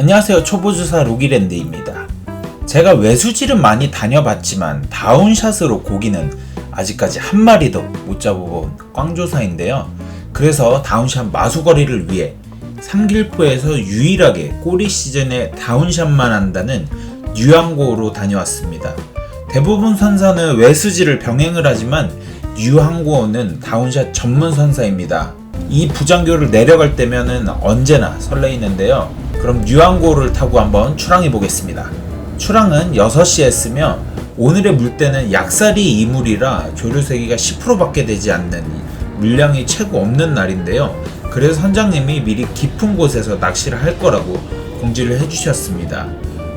안녕하세요. 초보주사 로기랜드입니다. 제가 외수지는 많이 다녀봤지만 다운샷으로 고기는 아직까지 한 마리도 못 잡아본 꽝조사인데요. 그래서 다운샷 마수거리를 위해 삼길포에서 유일하게 꼬리 시즌에 다운샷만 한다는 유항고로 다녀왔습니다. 대부분 선사는 외수지를 병행을 하지만 유항고는 다운샷 전문 선사입니다 이 부장교를 내려갈 때면은 언제나 설레이는데요. 그럼 유항고를 타고 한번 출항해 보겠습니다. 출항은 6시에 쓰며 오늘의 물때는 약살이 이물이라 조류세기가 10%밖에 되지 않는 물량이 최고 없는 날인데요. 그래서 선장님이 미리 깊은 곳에서 낚시를 할 거라고 공지를 해주셨습니다.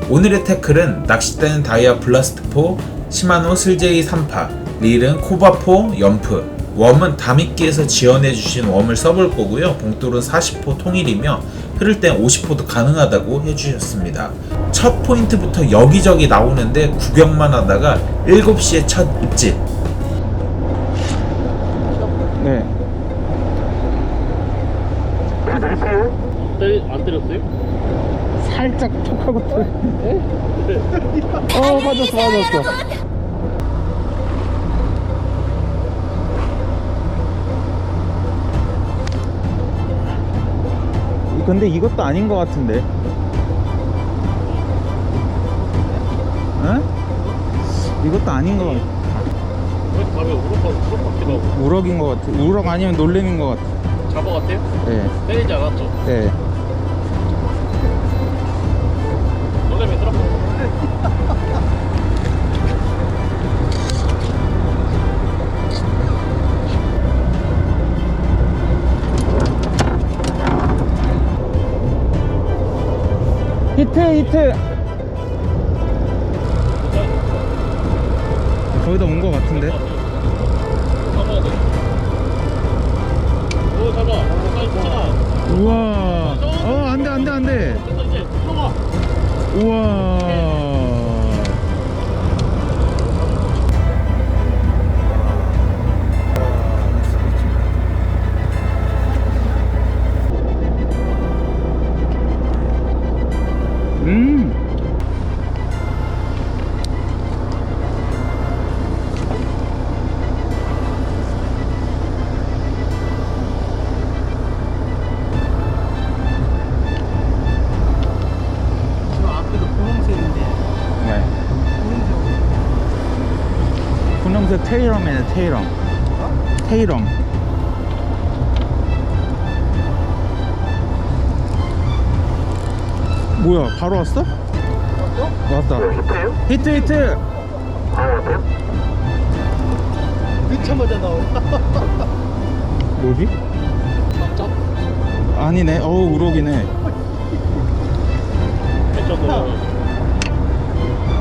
오늘의 태클은 낚싯대는 다이아 블라스트포, 시마노 슬제이 3파, 릴은 코바포, 연프, 웜은 다미끼에서 지원해주신 웜을 써볼 거고요. 봉돌은 40호 통일이며 흐를 땐 50호도 가능하다고 해주셨습니다. 첫 포인트부터 여기저기 나오는데 구경만 하다가 7시에 첫 입질. 네. 때리, 안 때렸어요? 살짝 톡 하고 또. 어, 맞았어, 맞았어. 근데 이것도 아닌 것 같은데. 응? 이것도 아닌 것 같아. 왜 밤에 우럭, 우럭 같기도 하고 우럭인 것 같아. 우럭 아니면 놀래미인 것 같아. 잡어 같아요? 네. 때리지 않았죠? 네. 히트, 히트! 거의 다 온 것 같은데? 잡아야 돼. 오, 잡아. 우와. 어, 안 돼, 안 돼, 안 돼. 됐어, 이제. 들어가. 분홍색 테이럼이네, 테이럼. 테이럼. 뭐야, 바로 왔어? 왔다. 히트, 히트! 늦자마자 나온다 뭐지? 짭. 아니네. 어우, 우럭이네. 괜찮아.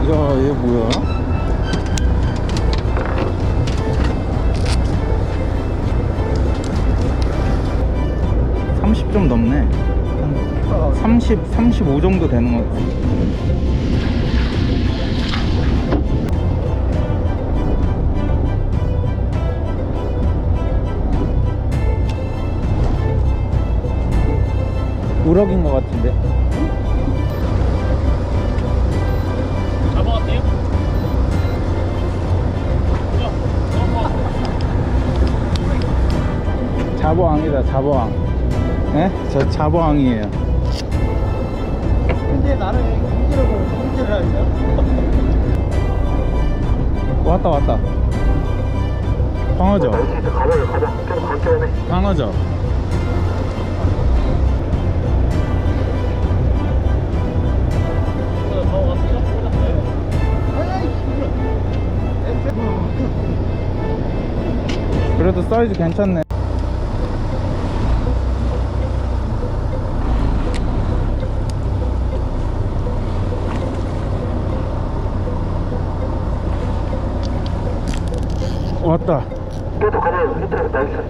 야, 얘 뭐야? 좀 넘네. 한 (30) (35) 정도 되는 것 같아. 우럭인 것 같은데. 자보왕이다 자보왕 예? 저 자보왕이에요 근데 나는 공지를 보고 공지를 하냐 왔다 왔다 광어죠? 광어죠? 그래도 사이즈 괜찮네 왔다 계속 가봐요. 히트 나이스.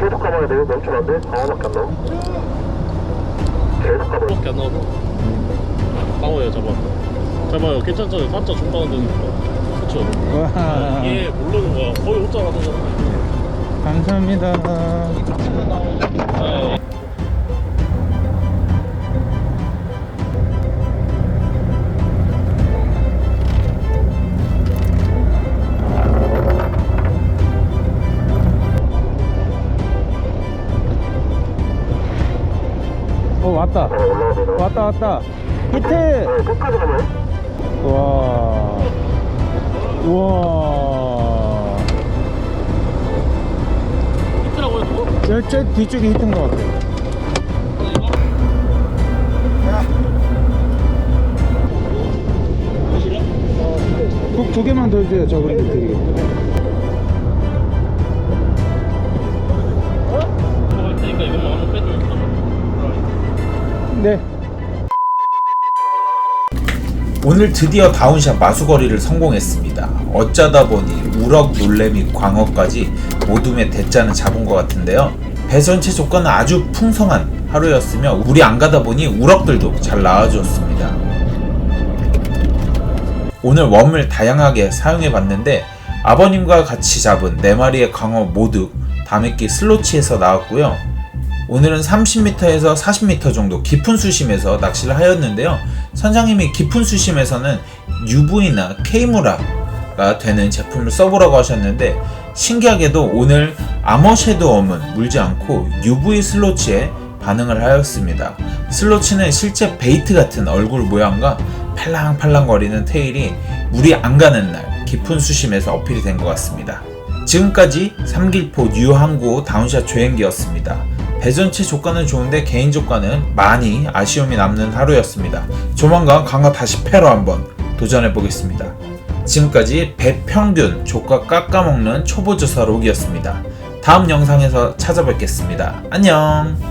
계속 가봐야 돼요. 멈추면 안 돼. 방어밖에 안 나와. 계속 가봐요. 밖에 안 나와서. 방어예요, 잡아. 잡아요. 괜찮잖아요. 삼자 중방은 되니까. 그쵸? 와얘 모르는 거야. 거의 혼자 가잖아. 감사합니다 네. 나갑니다. 왔다 왔다. 히트! 네, 끝까지 가면 와. 우와. 히트라고요 그거? 저, 저 뒤쪽에 히트인 것 같아. 국두 개만 더 주세요 저 그릇 드리게 네 오늘 드디어 다운샷 마수거리를 성공했습니다. 어쩌다 보니 우럭, 놀래미, 광어까지 모둠의 대자는 잡은 것 같은데요. 배 전체 조건은 아주 풍성한 하루였으며 우리 안 가다 보니 우럭들도 잘 나와주었습니다. 오늘 웜을 다양하게 사용해 봤는데 아버님과 같이 잡은 4마리의 광어 모두 다메끼 슬로치에서 나왔고요. 오늘은 30m에서 40m 정도 깊은 수심에서 낚시를 하였는데요. 선장님이 깊은 수심에서는 UV나 K무라가 되는 제품을 써보라고 하셨는데 신기하게도 오늘 아머쉐도엄은 물지 않고 UV 슬로치에 반응을 하였습니다. 슬로치는 실제 베이트 같은 얼굴 모양과 팔랑팔랑거리는 테일이 물이 안 가는 날 깊은 수심에서 어필이 된 것 같습니다. 지금까지 삼길포 뉴항구 다운샷 조행기였습니다. 배 전체 조건은 좋은데 개인 조건은 많이 아쉬움이 남는 하루였습니다. 조만간 강화 다시 패러 한번 도전해 보겠습니다. 지금까지 배 평균 조가 깎아먹는 초보조사 록이었습니다. 다음 영상에서 찾아뵙겠습니다. 안녕!